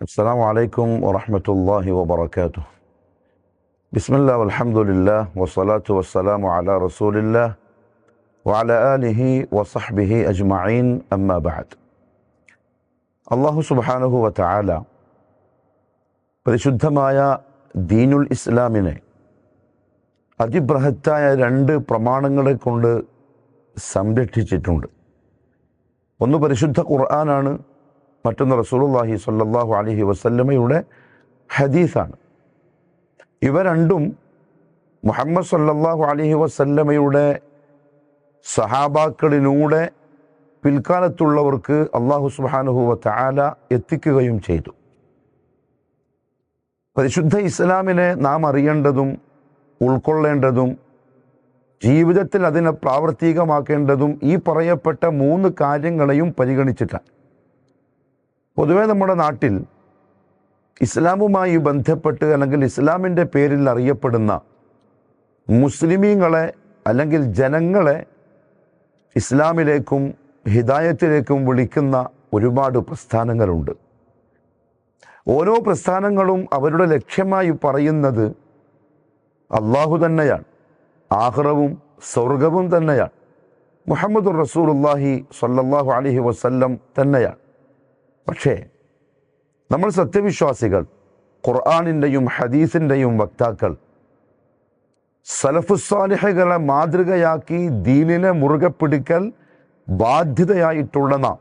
السلام عليكم ورحمة الله وبركاته بسم الله والحمد لله والصلاة والسلام على رسول الله وعلى آله وصحبه أجمعين أما بعد അള്ളാഹു സുബാനുഹു വതആല പരിശുദ്ധമായ ദീനുൽ ഇസ്ലാമിനെ അതിബൃഹത്തായ രണ്ട് പ്രമാണങ്ങളെ കൊണ്ട് സംരക്ഷിച്ചിട്ടുണ്ട് ഒന്ന് പരിശുദ്ധ ഖുർആനാണ് മറ്റൊന്ന് റസൂലുള്ളാഹി സല്ലാഹു അലഹി വസല്ലമയുടെ ഹദീസാണ്. ഇവ രണ്ടും മുഹമ്മദ് സല്ലാഹു അലഹി വസല്ലമയുടെ സഹാബാക്കളിലൂടെ പിൽക്കാലത്തുള്ളവർക്ക് അള്ളാഹു സുബാനുഹുവ താല എത്തിക്കുകയും ചെയ്തു. പരിശുദ്ധ ഇസ്ലാമിനെ നാം അറിയേണ്ടതും ഉൾക്കൊള്ളേണ്ടതും ജീവിതത്തിൽ അതിനെ പ്രാവർത്തികമാക്കേണ്ടതും ഈ പറയപ്പെട്ട മൂന്ന് കാര്യങ്ങളെയും പരിഗണിച്ചിട്ടാണ്. പൊതുവെ നമ്മുടെ നാട്ടിൽ ഇസ്ലാമുമായി ബന്ധപ്പെട്ട് അല്ലെങ്കിൽ ഇസ്ലാമിന്റെ പേരിൽ അറിയപ്പെടുന്ന മുസ്ലിമീങ്ങളെ അല്ലെങ്കിൽ ജനങ്ങളെ ഇസ്ലാമിലേക്കും ഹിദായത്തിലേക്കും വിളിക്കുന്ന ഒരുപാട് പ്രസ്ഥാനങ്ങളുണ്ട്. ഓരോ പ്രസ്ഥാനങ്ങളും അവരുടെ ലക്ഷ്യമായി പറയുന്നത് അള്ളാഹു തന്നെയാണ്. ആഹ്റവും സ്വർഗവും തന്നെയാണ്. മുഹമ്മദ് റസൂലുല്ലാഹി സല്ലാഹു അലഹി വസല്ലം തന്നെയാണ്. പക്ഷേ നമ്മൾ സത്യവിശ്വാസികൾ ഖുർആാനിന്റെയും ഹദീസിന്റെയും വക്താക്കൾ സലഫുസ്വാലിഹകളെ മാതൃകയാക്കി ദീനിനെ മുറുകെ പിടിക്കൽ ബാധ്യതയായിട്ടുള്ള നാം.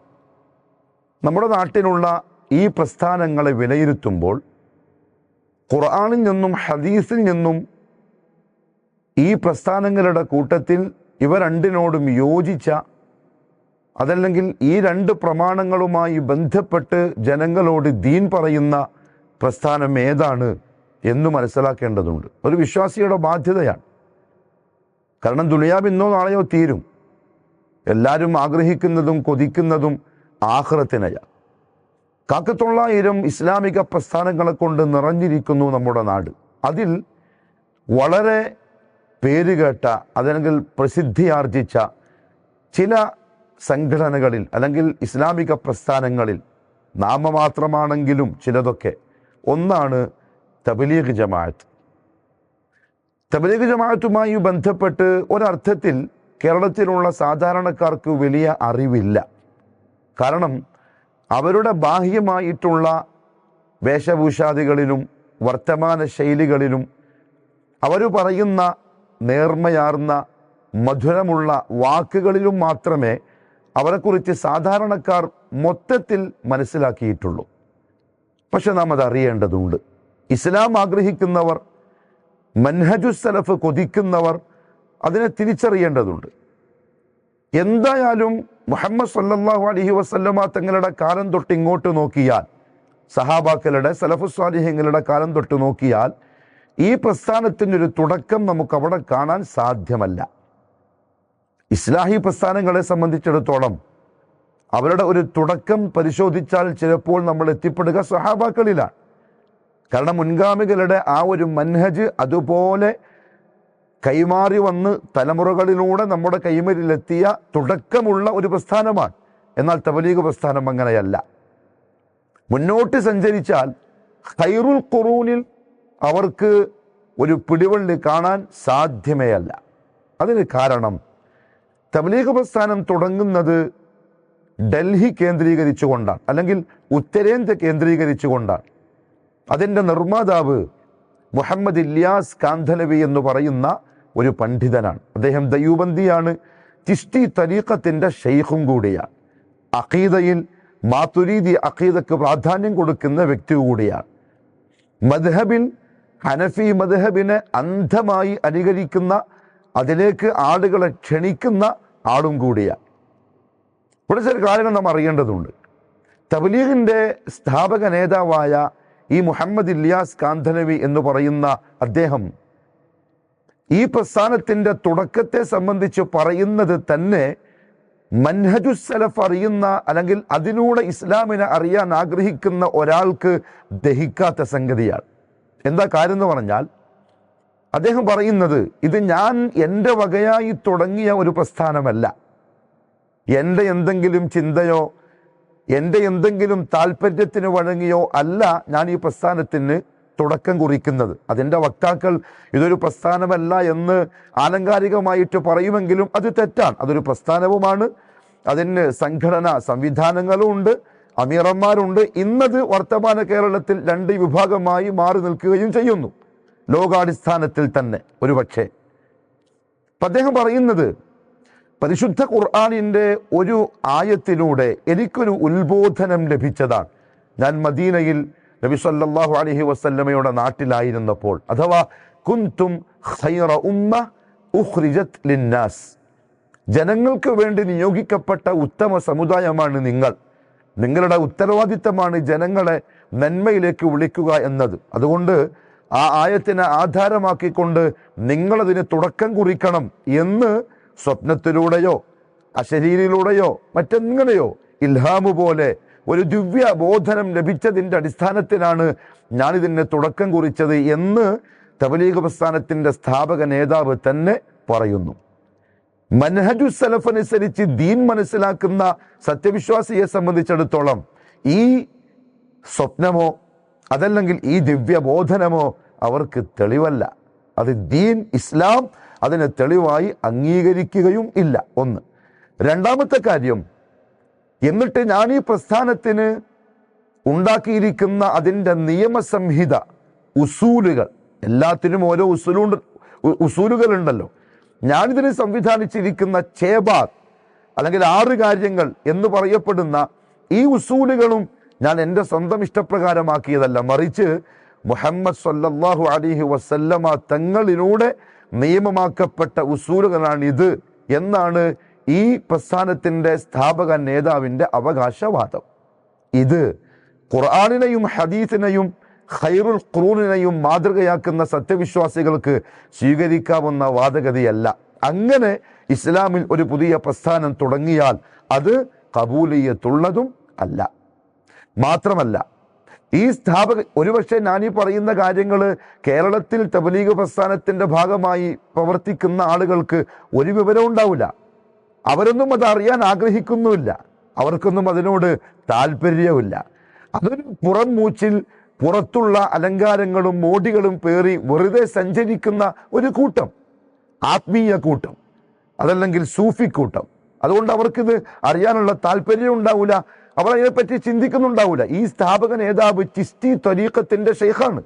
നമ്മുടെ നാട്ടിലുള്ള ഈ പ്രസ്ഥാനങ്ങളെ വിലയിരുത്തുമ്പോൾ ഖുർആാനിൽ നിന്നും ഹദീസിൽ നിന്നും ഈ പ്രസ്ഥാനങ്ങളുടെ കൂട്ടത്തിൽ ഇവ രണ്ടിനോടും യോജിച്ച അതല്ലെങ്കിൽ ഈ രണ്ട് പ്രമാണങ്ങളുമായി ബന്ധപ്പെട്ട് ജനങ്ങളോട് ദീൻ പറയുന്ന പ്രസ്ഥാനം ഏതാണ് എന്ന് മനസ്സിലാക്കേണ്ടതുണ്ട്. ഒരു വിശ്വാസിയുടെ ബാധ്യതയാണ്. കാരണം ദുനിയാവ് ഇന്നോ നാളെയോ തീരും. എല്ലാവരും ആഗ്രഹിക്കുന്നതും കൊതിക്കുന്നതും ആഹ്റത്തിനെയാണ് കാക്കത്തൊള്ളായിരം ഇസ്ലാമിക പ്രസ്ഥാനങ്ങളെ കൊണ്ട് നിറഞ്ഞിരിക്കുന്നു നമ്മുടെ നാട്. അതിൽ വളരെ പേരുകേട്ട അതല്ലെങ്കിൽ പ്രസിദ്ധിയാർജിച്ച ചില സംഘടനകളിൽ അല്ലെങ്കിൽ ഇസ്ലാമിക പ്രസ്ഥാനങ്ങളിൽ നാമമാത്രമാണെങ്കിലും ചിലതൊക്കെ. ഒന്നാണ് തബലീഗ് ജമാഅത്ത്. തബലീഗ് ജമാഅത്തുമായി ബന്ധപ്പെട്ട് ഒരർത്ഥത്തിൽ കേരളത്തിലുള്ള സാധാരണക്കാർക്ക് വലിയ അറിവില്ല. കാരണം അവരുടെ ബാഹ്യമായിട്ടുള്ള വേഷഭൂഷാദികളിലും വർത്തമാന ശൈലികളിലും അവർ പറയുന്ന നേർമയാർന്ന മധുരമുള്ള വാക്കുകളിലും മാത്രമേ അവരെക്കുറിച്ച് സാധാരണക്കാർ മൊത്തത്തിൽ മനസ്സിലാക്കിയിട്ടുള്ളൂ. പക്ഷെ നാം അത് അറിയേണ്ടതുണ്ട് ഇസ്ലാം ആഗ്രഹിക്കുന്നവർ മൻഹജു സലഫ് കൊതിക്കുന്നവർ അതിനെ തിരിച്ചറിയേണ്ടതുണ്ട്. എന്തായാലും മുഹമ്മദ് സല്ലാഹു അലഹി വസല്ലമ തങ്ങളുടെ കാലം തൊട്ട് ഇങ്ങോട്ട് നോക്കിയാൽ സഹാബാക്കളുടെ സലഫു സലഫുസ്വാലിഹ്യങ്ങളുടെ കാലം തൊട്ട് നോക്കിയാൽ ഈ പ്രസ്ഥാനത്തിന്റെ പ്രസ്ഥാനത്തിനൊരു തുടക്കം നമുക്ക് അവിടെ കാണാൻ സാധ്യമല്ല. ഇസ്ലാഹി പ്രസ്ഥാനങ്ങളെ സംബന്ധിച്ചിടത്തോളം അവരുടെ ഒരു തുടക്കം പരിശോധിച്ചാൽ ചിലപ്പോൾ നമ്മൾ എത്തിപ്പെടുക സഹാബാക്കളിലാണ് കാരണം മുൻഗാമികളുടെ ആ ഒരു മൻഹജ് അതുപോലെ കൈമാറി വന്ന് തലമുറകളിലൂടെ നമ്മുടെ കൈമരിലെത്തിയ തുടക്കമുള്ള ഒരു പ്രസ്ഥാനമാണ്. എന്നാൽ തബലീഗ് പ്രസ്ഥാനം അങ്ങനെയല്ല. മുന്നോട്ട് സഞ്ചരിച്ചാൽ ഹൈറുൽ ഖുറൂനിൽ അവർക്ക് ഒരു പിടിവള്ളി കാണാൻ സാധ്യമേ അല്ല അതിന് കാരണം തബ്ലീഗ് പ്രസ്ഥാനം തുടങ്ങുന്നത് ഡൽഹി കേന്ദ്രീകരിച്ചുകൊണ്ടാണ് അല്ലെങ്കിൽ ഉത്തരേന്ത്യ കേന്ദ്രീകരിച്ചുകൊണ്ടാണ്. അതിന്റെ നിർമ്മാതാവ് മുഹമ്മദ് ഇല്യാസ് കാന്തലവി എന്ന് പറയുന്ന ഒരു പണ്ഡിതനാണ്. അദ്ദേഹം ദയൂബന്ദിയാണ് ചിഷ്ടി തരീഖത്തിന്റെ ഷെയ്ഖും കൂടിയാണ്. അഖീദയിൽ മാതുരീതി അഖീദക്ക് പ്രാധാന്യം കൊടുക്കുന്ന വ്യക്തി കൂടിയാണ്. മദ്ഹബിൽ ഹനഫി മദ്ഹബിനെ അന്ധമായി അനുകരിക്കുന്ന അതിലേക്ക് ആളുകളെ ക്ഷണിക്കുന്ന ആളും കൂടിയാണ് ഇവിടെ ചില കാര്യങ്ങൾ നാം അറിയേണ്ടതുണ്ട്. തബ്ലീഗിന്റെ സ്ഥാപക നേതാവായ ഈ മുഹമ്മദ് ഇല്യാസ് കാന്തനവി എന്ന് പറയുന്ന അദ്ദേഹം ഈ പ്രസ്ഥാനത്തിന്റെ തുടക്കത്തെ സംബന്ധിച്ച് പറയുന്നത് തന്നെ മൻഹജു സലഫ് അറിയുന്ന അല്ലെങ്കിൽ അതിലൂടെ ഇസ്ലാമിനെ അറിയാൻ ആഗ്രഹിക്കുന്ന ഒരാൾക്ക് ദഹിക്കാത്ത സംഗതിയാണ്. എന്താ കാര്യം എന്ന് പറഞ്ഞാൽ അദ്ദേഹം പറയുന്നത് ഇത് ഞാൻ എന്റെ വകയായി തുടങ്ങിയ ഒരു പ്രസ്ഥാനമല്ല. എന്റെ എന്തെങ്കിലും ചിന്തയോ എന്റെ എന്തെങ്കിലും താല്പര്യത്തിന് വഴങ്ങിയോ അല്ല ഞാൻ ഈ പ്രസ്ഥാനത്തിന് തുടക്കം കുറിക്കുന്നത്. അതിന്റെ വക്താക്കൾ ഇതൊരു പ്രസ്ഥാനമല്ല എന്ന് ആലങ്കാരികമായിട്ട് പറയുമെങ്കിലും അത് തെറ്റാണ്. അതൊരു പ്രസ്ഥാനവുമാണ്. അതിന് സംഘടന സംവിധാനങ്ങളും ഉണ്ട് അമീറന്മാരുണ്ട്. ഇന്നത് വർത്തമാന കേരളത്തിൽ രണ്ട് വിഭാഗമായി മാറി നിൽക്കുകയും ചെയ്യുന്നു. ലോകാടിസ്ഥാനത്തിൽ തന്നെ ഒരുപക്ഷെ. അപ്പം അദ്ദേഹം പറയുന്നത് പരിശുദ്ധ ഖുർആാനിന്റെ ഒരു ആയത്തിലൂടെ എനിക്കൊരു ഉത്ബോധനം ലഭിച്ചതാണ്. ഞാൻ മദീനയിൽ നബി സല്ലാഹു അലഹി വസല്ലമയുടെ നാട്ടിലായിരുന്നപ്പോൾ. അഥവാ കുന്തും ഖൈറ ഉമ്മ ഉഹ്രിജത് ലിന്നാസ്. ജനങ്ങൾക്ക് വേണ്ടി നിയോഗിക്കപ്പെട്ട ഉത്തമ സമുദായമാണ് നിങ്ങൾ. നിങ്ങളുടെ ഉത്തരവാദിത്തമാണ് ജനങ്ങളെ നന്മയിലേക്ക് വിളിക്കുക എന്നത്. അതുകൊണ്ട് ആ ആയത്തിനെ ആധാരമാക്കിക്കൊണ്ട് നിങ്ങളതിന് തുടക്കം കുറിക്കണം എന്ന് സ്വപ്നത്തിലൂടെയോ അശരീരിലൂടെയോ മറ്റെങ്ങനെയോ ഇൽഹാമു പോലെ ഒരു ദിവ്യ ബോധനം ലഭിച്ചതിന്റെ അടിസ്ഥാനത്തിലാണ് ഞാനിതിന് തുടക്കം കുറിച്ചത് എന്ന് തബലീഗ് പ്രസ്ഥാനത്തിന്റെ സ്ഥാപക നേതാവ് തന്നെ പറയുന്നു. മൻഹജു സലഫ് അനുസരിച്ച് ദീൻ മനസ്സിലാക്കുന്ന സത്യവിശ്വാസിയെ സംബന്ധിച്ചിടത്തോളം ഈ സ്വപ്നമോ അതല്ലെങ്കിൽ ഈ ദിവ്യബോധനമോ അവർക്ക് തെളിവല്ല. അത് ദീൻ ഇസ്ലാം അതിനെ തെളിവായി അംഗീകരിക്കുകയും ഇല്ല. ഒന്ന്. രണ്ടാമത്തെ കാര്യം എന്നിട്ട് ഞാൻ ഈ പ്രസ്ഥാനത്തിന് ഉണ്ടാക്കിയിരിക്കുന്ന അതിന്റെ നിയമസംഹിത ഉസൂലുകൾ എല്ലാത്തിനും ഓരോ ഉസൂലുണ്ട് ഉസൂലുകൾ ഉണ്ടല്ലോ ഞാനിതിന് സംവിധാനിച്ചിരിക്കുന്ന ചേബാത് അല്ലെങ്കിൽ ആറ് കാര്യങ്ങൾ എന്ന് പറയപ്പെടുന്ന ഈ ഉസൂലുകളും ഞാൻ എന്റെ സ്വന്തം ഇഷ്ടപ്രകാരമാക്കിയതല്ല. മറിച്ച് മുഹമ്മദ് സല്ലല്ലാഹു അലിഹി വസല്ലമ തങ്ങളിലൂടെ നിയമമാക്കപ്പെട്ട ഉസൂലുകളാണ് ഇത് എന്നാണ് ഈ പ്രസ്ഥാനത്തിന്റെ സ്ഥാപക നേതാവിന്റെ അവകാശവാദം. ഇത് ഖുർആാനിനെയും ഹദീസിനെയും ഖൈറുൽ ഖുറൂനിനെയും മാതൃകയാക്കുന്ന സത്യവിശ്വാസികൾക്ക് സ്വീകരിക്കാവുന്ന വാദഗതിയല്ല. അങ്ങനെ ഇസ്ലാമിൽ ഒരു പുതിയ പ്രസ്ഥാനം തുടങ്ങിയാൽ അത് കബൂലിയത്തുള്ളതും അല്ല. മാത്രമല്ല ഈ സ്ഥാപക ഒരുപക്ഷെ ഞാനീ പറയുന്ന കാര്യങ്ങൾ കേരളത്തിൽ തബലീഗ് പ്രസ്ഥാനത്തിന്റെ ഭാഗമായി പ്രവർത്തിക്കുന്ന ആളുകൾക്ക് ഒരു വിവരവും ഉണ്ടാവില്ല. അവരൊന്നും അത് അറിയാൻ ആഗ്രഹിക്കുന്നുമില്ല. അവർക്കൊന്നും അതിനോട് താല്പര്യവുമില്ല. അതൊരു പുറം മൂച്ചിൽ പുറത്തുള്ള അലങ്കാരങ്ങളും മോടികളും പേറി വെറുതെ സഞ്ചരിക്കുന്ന ഒരു കൂട്ടം ആത്മീയ കൂട്ടം അതല്ലെങ്കിൽ സൂഫി കൂട്ടം. അതുകൊണ്ട് അവർക്കിത് അറിയാനുള്ള താല്പര്യം ഉണ്ടാവില്ല അവർ അതിനെപ്പറ്റി ചിന്തിക്കുന്നുണ്ടാവില്ല ഈ സ്ഥാപക നേതാവ് ചിസ്തി ത്വരീഖത്തിന്റെ ഷെയ്ഖാണ്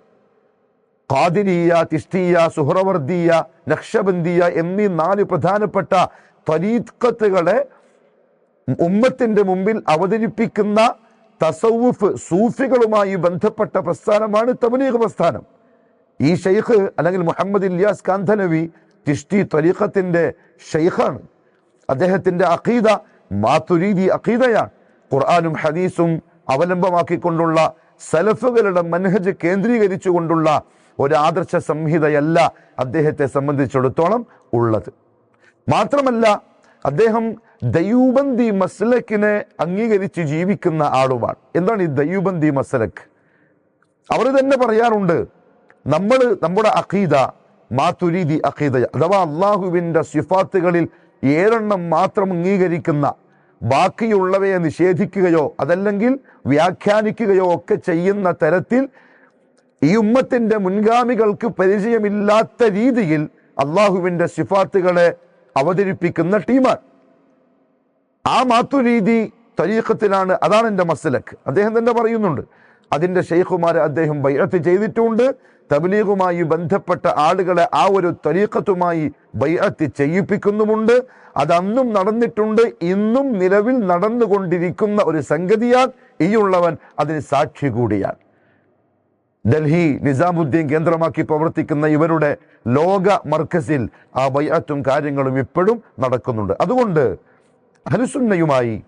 ഖാദിരിയ തിഷ്ടിയ സുഹ്റവർദിയ നക്ഷബന്ദിയ എന്നീ നാല് പ്രധാനപ്പെട്ട ത്വരീഖത്തുകളെ ഉമ്മത്തിന്റെ മുമ്പിൽ അവതരിപ്പിക്കുന്ന തസവുഫ് സൂഫികളുമായി ബന്ധപ്പെട്ട പ്രസ്ഥാനമാണ് തബലീഗ് പ്രസ്ഥാനം. ഈ ഷെയ്ഖ് അല്ലെങ്കിൽ മുഹമ്മദ് ഇല്യാസ് കാന്തനവി തിഷ്ടി ത്വരീഖത്തിന്റെ ഷെയ്ഖാണ് അദ്ദേഹത്തിന്റെ അഖീദ മാതുരീദി അഖീദയാണ്. ഖുർആാനും ഹദീസും അവലംബമാക്കിക്കൊണ്ടുള്ള സലഫുകളുടെ മനഹജ് കേന്ദ്രീകരിച്ചുകൊണ്ടുള്ള ഒരു ആദർശ സംഹിതയല്ല അദ്ദേഹത്തെ സംബന്ധിച്ചിടത്തോളം ഉള്ളത്. മാത്രമല്ല അദ്ദേഹം ദയൂബന്തി മസ്ലക്കിനെ അംഗീകരിച്ച് ജീവിക്കുന്ന ആളുമാണ്. എന്താണ് ഈ ദയൂബന്തി മസ്ലക്ക് അവർ തന്നെ പറയാറുണ്ട് നമ്മൾ നമ്മുടെ അഖീദ മാതുരീദി അഖീദ അഥവാ അള്ളാഹുവിന്റെ സിഫാത്തുകളിൽ ഏഴെണ്ണം മാത്രം അംഗീകരിക്കുന്ന ബാക്കിയുള്ളവയെ നിഷേധിക്കുകയോ അതല്ലെങ്കിൽ വ്യാഖ്യാനിക്കുകയോ ഒക്കെ ചെയ്യുന്ന തരത്തിൽ ഈ ഉമ്മത്തിന്റെ മുൻഗാമികൾക്ക് പരിചയമില്ലാത്ത രീതിയിൽ അള്ളാഹുവിന്റെ സിഫാത്തുകളെ അവതരിപ്പിക്കുന്ന ടീമാണ്. ആ മാത്തുരീതി തരീഖത്തിലാണ്. അതാണ് എന്റെ മസലക്ക് അദ്ദേഹം തന്നെ പറയുന്നുണ്ട്. അതിന്റെ ഷെയ്ഖുമാരെ അദ്ദേഹം ബൈഅത്ത് ചെയ്തിട്ടുണ്ട്. തബ്ലീഗുമായി ബന്ധപ്പെട്ട ആളുകളെ ആ ഒരു തരീക്കത്തുമായി ബൈഅത്ത് ചെയ്യിപ്പിക്കുന്നുമുണ്ട്. അത് അന്നും നടന്നിട്ടുണ്ട്. ഇന്നും നിലവിൽ നടന്നുകൊണ്ടിരിക്കുന്ന ഒരു സംഗതിയാൽ ഈ ഉള്ളവൻ അതിന് സാക്ഷി കൂടിയാണ്. ഡൽഹി നിസാമുദ്ദീൻ കേന്ദ്രമാക്കി പ്രവർത്തിക്കുന്ന ഇവരുടെ ലോക മർക്കസിൽ ആ ബൈഅത്തും കാര്യങ്ങളും ഇപ്പോഴും നടക്കുന്നുണ്ട്. അതുകൊണ്ട് ഹരിസുന്നയുമായി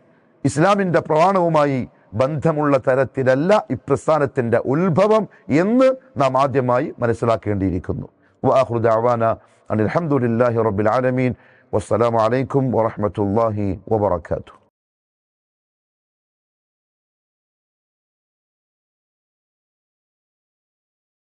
ഇസ്ലാമിന്റെ പ്രമാണവുമായി ബന്ധമുള്ള തരത്തിലല്ല ഈ പ്രസ്ഥാനത്തിൻ്റെ ഉത്ഭവം എന്ന് നാം ആദ്യമായി മനസ്സിലാക്കേണ്ടിയിരിക്കുന്നു വാഹുർ ദഅവാന അനിൽ അൽഹംദുലില്ലാഹി റബ്ബിൽ ആലമീൻ വസ്സലാമു അലൈക്കും വറഹ്മത്തുള്ളാഹി വബറകാതുഹു